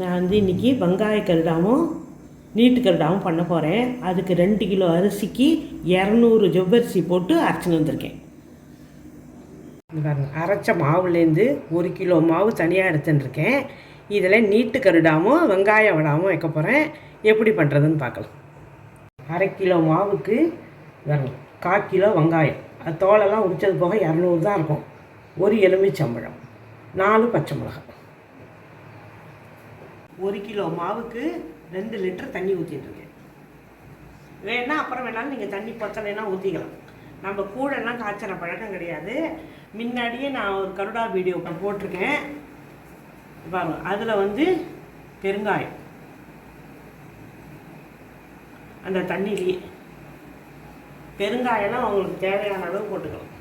நான் வந்து இன்றைக்கி வெங்காய கருடாவும் நீட்டு கருடாவும் பண்ண போகிறேன் அதுக்கு ரெண்டு கிலோ அரிசிக்கு இரநூறு ஜவ்வரிசி போட்டு அரைச்சின்னு வந்திருக்கேன். பாருங்க அரைச்ச மாவுலேருந்து ஒரு கிலோ மாவு தனியாக எடுத்துட்டுருக்கேன். இதில் நீட்டு கருடாவும் வெங்காய வடாவும் வைக்க போகிறேன் எப்படி பண்ணுறதுன்னு பார்க்கலாம். அரை கிலோ மாவுக்கு வரணும் கால் கிலோ வெங்காயம். அது தோலெல்லாம் உரிச்சது போக இரநூறு தான் இருக்கும். ஒரு எலுமிச்சம்பழம் நாலு பச்சை மிளகாய். ஒரு கிலோ மாவுக்கு ரெண்டு லிட்டர் தண்ணி ஊற்றிட்டுருக்கேன் வேணால் அப்புறம் வேணாலும் நீங்கள் தண்ணி பத்தலைன்னா ஊற்றிக்கலாம் நம்ம கூடெல்லாம் காய்ச்சற பழக்கம் கிடையாது. முன்னாடியே நான் ஒரு கருடா வீடியோ போட்டிருக்கேன். பாருங்க அதில் வந்து பெருங்காயம். அந்த தண்ணியிலேயே. பெருங்காயம்லாம் அவங்களுக்கு தேவையான அளவு போட்டுக்கலாம்.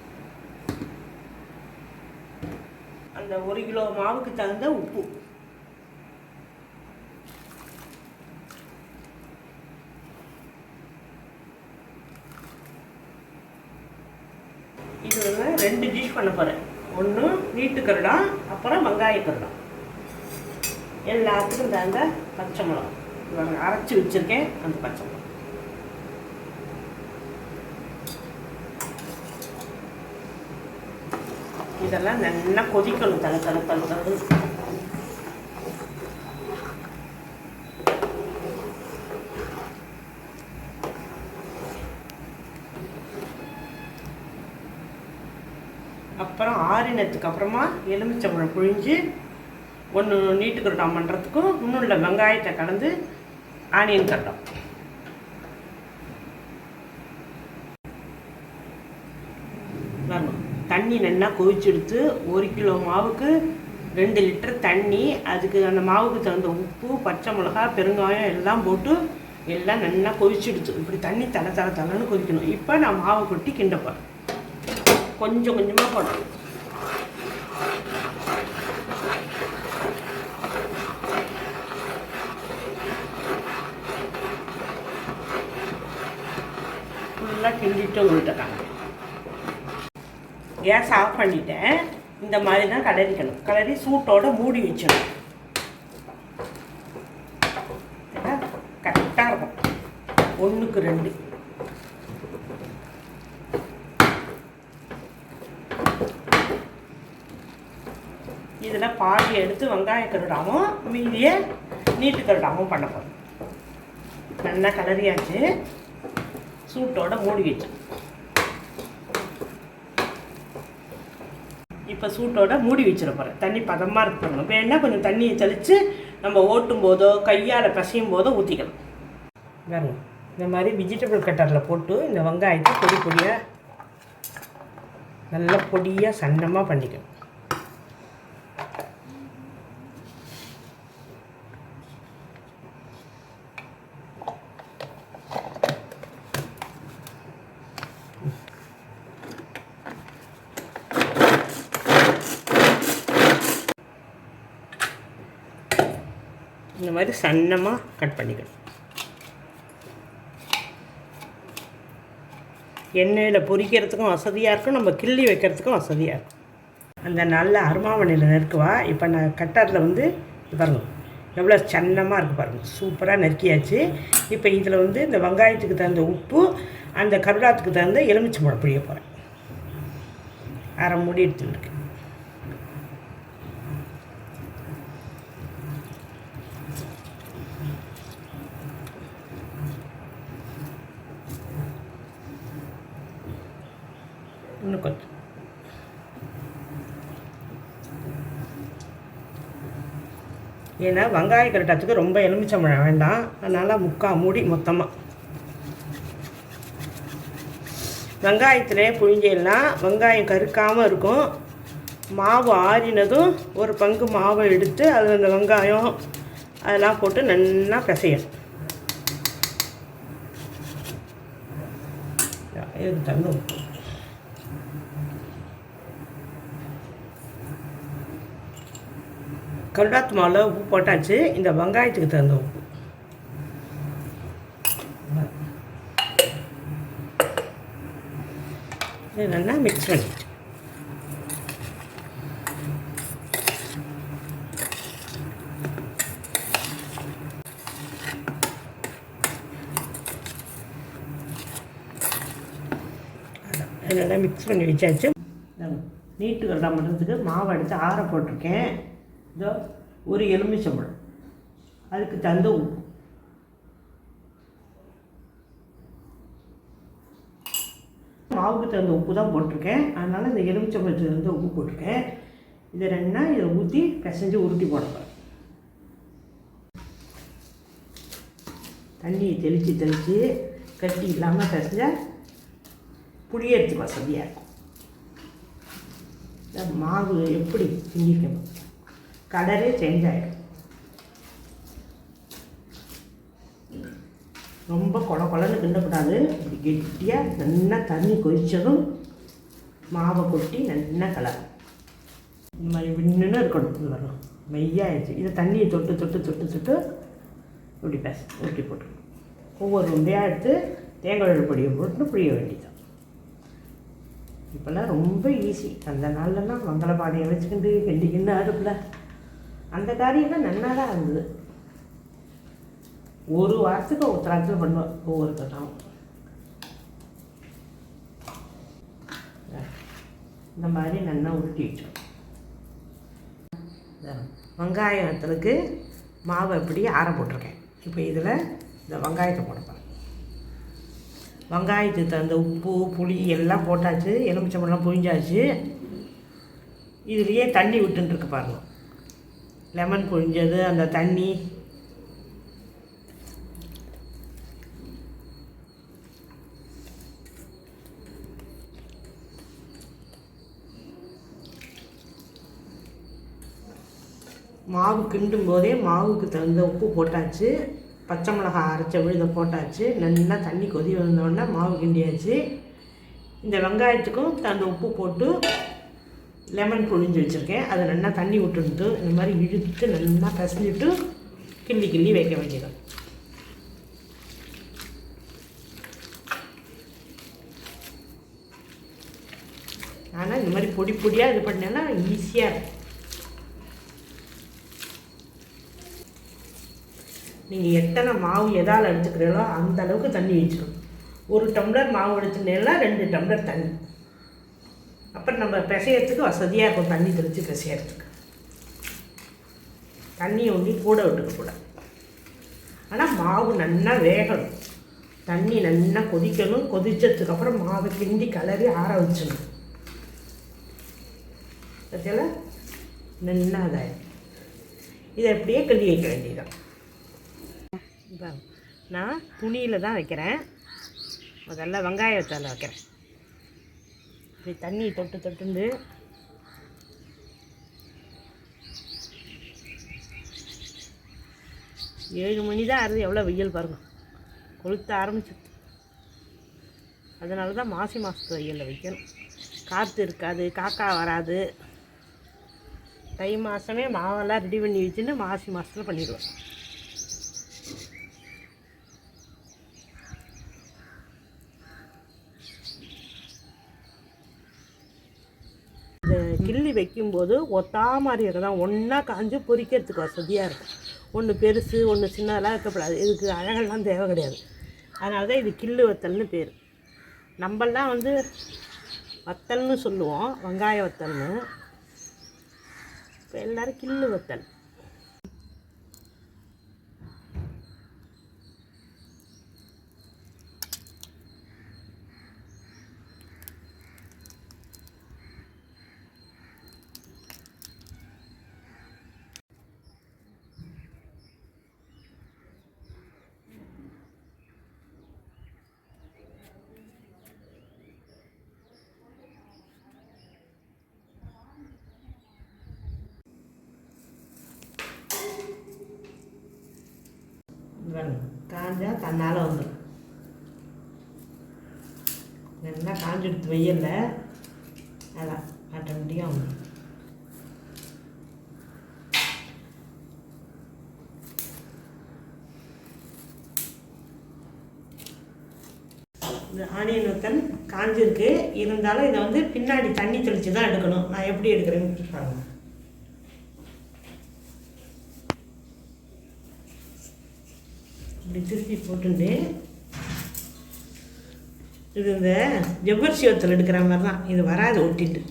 அந்த ஒரு கிலோ மாவுக்கு தகுந்த உப்பு இது வந்து ரெண்டு டிஷ் பண்ண போகிறேன் ஒன்று வீட்டு கருடம் அப்புறம் வெங்காய கருடம் எல்லாத்துக்கும் தகுந்த பச்சை மிளகா. இவங்க அரைச்சி வச்சுருக்கேன் அந்த பச்சை மிளகா. இதெல்லாம் நல்லா கொதிக்கணும் தலை தலை தலை தலை. அப்புறம் ஆறினத்துக்கு அப்புறமா எலுமிச்சம்பழம் புழிஞ்சு ஒன்று நீட்டு கருட்டம் பண்ணுறதுக்கும் இன்னும் இல்லை வெங்காயத்தை கலந்து ஆனியன் கட்டம் தண்ணி நல்லா கொதிச்செடுத்து ஒரு கிலோ மாவுக்கு ரெண்டு லிட்டர் தண்ணி அதுக்கு அந்த மாவுக்கு தகுந்த உப்பு பச்சை மிளகா பெருங்காயம் எல்லாம் போட்டு எல்லாம் நல்லா கொதிச்செடுத்து. இப்படி தண்ணி தலை தலை தலைன்னு கொதிக்கணும். இப்போ நான் மாவை கொட்டி கிண்டப்பேன் கொஞ்சம் கொஞ்சமாக போடணும். ஃபுல்லாக கிண்டிட்டு உங்கள்கிட்ட காமிக்கிறேன். கேஸ் ஆஃப் பண்ணிட்டேன். இந்த மாதிரி தான் கலரிக்கணும். கலரி சூட்டோட மூடி வச்சிடணும். கரெக்டாக இருக்கும். ஒன்றுக்கு ரெண்டு. இதில் எடுத்து வெங்காய கருடாவும் மீதியை நீட்டு கருடாவும் பண்ண போகிறோம் நல்லா கலரியாச்சு சூட்டோட மூடி வச்சோம். இப்போ சூட்டோட மூடி வச்சிட போகிறேன் தண்ணி பதமாக இருக்கணும் வேணா கொஞ்சம் தண்ணியை தெளித்து நம்ம ஓட்டும் போதோ கையால் பசையும் போதோ ஊற்றிக்கலாம் பாருங்க இந்த மாதிரி வெஜிடபிள் கட்டரில் போட்டு இந்த வெங்காயத்தை பொடி பொடியாக நல்லா பொடியாக சன்னமாக பண்ணிக்கணும் இந்த மாதிரி சன்னமாக கட் பண்ணிக்கணும். எண்ணெயில் பொரிக்கிறதுக்கும் வசதியாக இருக்கும். நம்ம கிள்ளி வைக்கிறதுக்கும் வசதியாக இருக்கும். அந்த நல்ல அருமாவணையில் நெருக்குவா இப்போ நான் கட்டரில் வந்து பாருங்க எவ்வளோ சன்னமாக இருக்குது பாருங்கள் சூப்பராக நெருக்கியாச்சு இப்போ இதில் வந்து இந்த வெங்காயத்துக்கு தகுந்த உப்பு அந்த கருடாத்துக்கு தகுந்த எலுமிச்சை பழம் பிழிய போகிறேன் அரை மூடி எடுத்துருக்கு இன்னும் கொஞ்சம். ஏன்னா வெங்காய கரட்டத்துக்கு ரொம்ப எலுமிச்சம்பழம் வேண்டாம். அதனால் முக்கால் மூடி மொத்தமாக வெங்காயத்திலே புழிஞ்சேன்னா வெங்காயம் கருக்காமல் இருக்கும். மாவு ஆறினதும் ஒரு பங்கு மாவை எடுத்து அதில் அந்த வெங்காயம் அதெல்லாம் போட்டு நல்லா பிசையும் இதுக்கு கருடாத்து மாவில் உப்பு போட்டாச்சு இந்த வெங்காயத்துக்கு தகுந்த உப்பு. நல்லா மிக்ஸ் பண்ணிட்டு நல்லா மிக்ஸ் பண்ணி வச்சாச்சு. நீட்டு கல்டா பண்ணுறதுக்கு மாவு எடுத்து ஆற போட்டிருக்கேன். இதோ ஒரு எலுமிச்சம்பழம் அதுக்கு தகுந்த உப்பு. மாவுக்கு தகுந்த உப்பு தான் போட்டிருக்கேன். அதனால் இந்த எலுமிச்சம்பழத்தில் வந்து உப்பு போட்டிருக்கேன். இதை ரெண்டுனா இதை ஊற்றி பிசைஞ்சு உருட்டி போட தண்ணியை தெளித்து தெளித்து கட்டி இல்லாமல் பிசைஞ்சா புளியரிசி வசதியாக இருக்கும். மாவு எப்படி சிந்திக்கணும் கலரே சேஞ்ச் ஆகிடும் ரொம்ப கொல கொலன்னு கிண்டக்கூடாது. இப்படி கெட்டியாக நல்லா தண்ணி கொதித்ததும் மாவை கொட்டி நல்லா கலர். இந்த மாதிரி விண்ணுன்னு இருக்கணும். இது வரணும் இதை தண்ணியை தொட்டு தொட்டு தொட்டு தொட்டு இப்படி பேச ஊட்டி போட்டு ஒவ்வொரு உண்டையாக எடுத்து தேங்காய் பொடியை போட்டு புளிய வேண்டியதான் இப்போல்லாம் ரொம்ப ஈஸி அந்த நாள்லலாம் மங்கள பாதையை வச்சுக்கிண்டு கிண்டிக்கிண்டு அடுப்பில். அந்த காரியம்லாம் நன்னா தான் இருந்தது. ஒரு வாரத்துக்கு உத்தராத்தில் பண்ணுவேன் ஒவ்வொரு கட்டம் இந்த மாதிரி நல்லா உருட்டி வச்சோம். வெங்காயத்துக்கு மாவை எப்படி ஆற போட்டிருக்கேன். இப்போ இதில் இந்த வெங்காயத்தை போடப்பேன் வெங்காயத்துக்கு தகுந்த உப்பு புளி எல்லாம் போட்டாச்சு. எலுமிச்சம்பழம் புழிஞ்சாச்சு. இதுலேயே தண்ணி விட்டுருக்கு பாருங்கள் லெமன் புழிஞ்சது அந்த தண்ணி. மாவு கிண்டும் போதே மாவுக்கு தகுந்த உப்பு போட்டாச்சு. பச்சை மிளகாய் அரைச்ச விழுத போட்டாச்சு. நல்லா தண்ணி கொதி வந்தோடனே மாவு கிண்டியாச்சு. இந்த வெங்காயத்துக்கும் அந்த உப்பு போட்டு லெமன் புழிஞ்சு வச்சுருக்கேன். அதை நல்லா தண்ணி விட்டுட்டு இந்த மாதிரி இழுத்து நல்லா பசஞ்சிட்டு கிள்ளி கிள்ளி வைக்க வேண்டியது ஆனால் இந்த மாதிரி பொடி பொடியாக இது பண்ணேன்னா ஈஸியாக இருக்கும். நீங்கள் எத்தனை மாவு எதால் எடுத்துக்கிறீங்களோ அந்த அளவுக்கு தண்ணி வச்சிடும் ஒரு டம்ளர் மாவு எடுத்துனேன்னா ரெண்டு டம்ளர் தண்ணி. அப்புறம் நம்ம பிசையறதுக்கு வசதியாக இருக்கும். தண்ணி தெளித்து பிசையறதுக்கு. தண்ணியை ஒண்டி கூட விட்டுக்கக்கூடாது ஆனால் மாவு நல்லா வேகணும். தண்ணி நல்லா கொதிக்கணும். கொதித்ததுக்கப்புறம் மாவை கிண்டி கலரி ஆற வச்சிடணும். பற்றியால நல்லா அதாயிடும் இதை அப்படியே கிண்டி வைக்க வேண்டியதான் இதான் நான் துணியில் தான் வைக்கிறேன். முதல்ல வெங்காயத்தில் வைக்கிறேன். இப்படி தண்ணி தொட்டு தொட்டுண்டு. ஏழு மணி தான் ஆறுது எவ்வளோ வெயில் பாருங்க. கொளுத்த ஆரம்பிச்சு அதனால தான் மாசி மாதத்து வெயிலில் வைக்கணும். காற்று இருக்காது காக்கா வராது. தை மாதமே மாவெல்லாம் ரெடி பண்ணி வச்சுன்னு மாசி மாதத்தில் பண்ணிடுவேன் இந்த கிள்ளி வைக்கும்போது ஒத்தா மாதிரி இருக்கதான் ஒன்றா காஞ்சு பொரிக்கிறதுக்கு வசதியாக இருக்கும். ஒன்று பெருசு ஒன்று சின்னதெல்லாம் இருக்கக்கூடாது இதுக்கு அழகெல்லாம் தேவை கிடையாது. அதனால தான் இது கிள்ளு வத்தல்னு பேர். நம்மெல்லாம் வந்து வத்தல்னு சொல்லுவோம். வெங்காய வத்தல்னு. இப்போ எல்லோரும் கிள்ளு வத்தல். காஞ்சா தன்னால் வந்துடும் நல்லா காஞ்செடுத்து வெயில்ல அதான் ஆட்டோமேட்டிக்காக வந்துடும் இந்த ஆனியன் வத்தல் காஞ்சிருக்கு இருந்தாலும் இதை வந்து பின்னாடி தண்ணி தெளித்து தான் எடுக்கணும் நான் எப்படி எடுக்கிறேன்னு பாருங்கள் இப்படி திருப்பி போட்டுண்டு. இது இந்த ஜவ்வரிசி வத்தல் எடுக்கிற மாதிரி தான் இது வராது ஒட்டிட்டு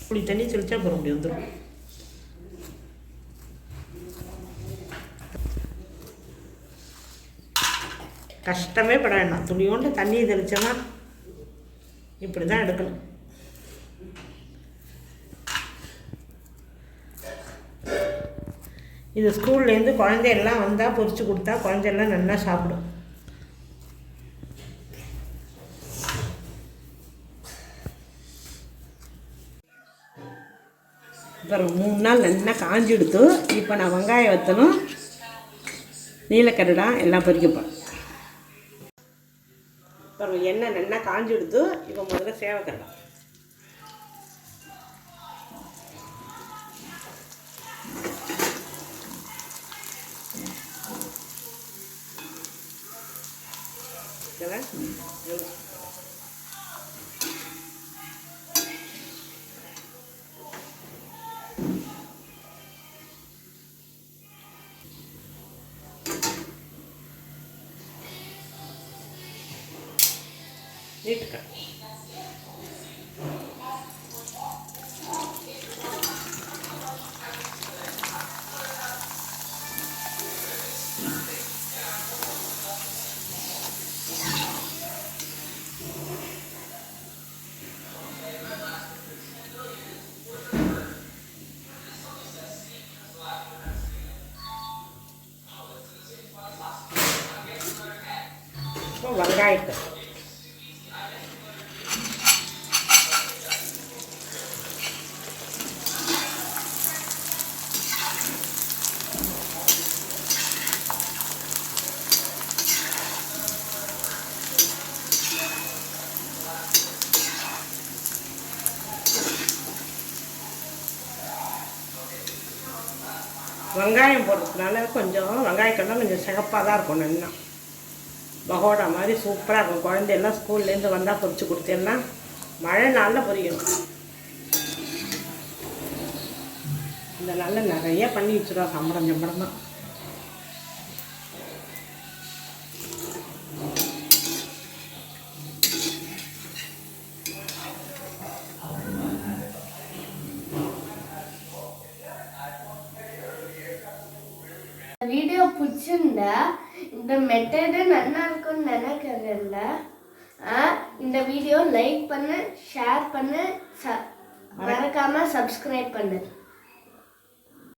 இப்படி தண்ணி தெளிச்சா போகிற முடியும் வந்துடும் கஷ்டமே பட வேண்டாம் துணியோண்டு தண்ணியை தெளிச்சோம்னா இப்படி தான் எடுக்கணும். இது ஸ்கூல்லேருந்து குழந்தையெல்லாம் வந்தால் பொறிச்சு கொடுத்தா குழந்தையெல்லாம் நல்லா சாப்பிடும். அப்புறம் மூணு நாள் நல்லா காஞ்சி எடுத்து இப்போ நான் வெங்காயம் வத்தணும் நீலக்கரடா எல்லாம் பொறிக்கப்பேன் எண்ணெய் நல்லா காஞ்சி எடுத்து இப்போ முதல்ல சேவை இதெல்லாம் நீட்டுக்க இப்போ வெங்காயம் போடுறதுனால கொஞ்சம் வெங்காயக்கெல்லாம் கொஞ்சம் சிகப்பாக தான் இருக்கும் நல்லா. பகோடா மாதிரி சூப்பராக இருக்கும். குழந்தையெல்லாம் ஸ்கூல்லேருந்து வந்தால் பொறிச்சு கொடுத்தேன்னா மழை நாளில் பொரியணும் இந்த நாளில் நிறைய பண்ணி வச்சுருவோம் சம்பளம் சம்பளம் தான் பிடிச்சிருந்தா இந்த மெத்தடு நல்லா இருக்கும்னு நினைக்கிறதில்ல. இந்த வீடியோ லைக் பண்ணு ஷேர் பண்ணு ச- மறக்காம சப்ஸ்கிரைப் பண்ணு.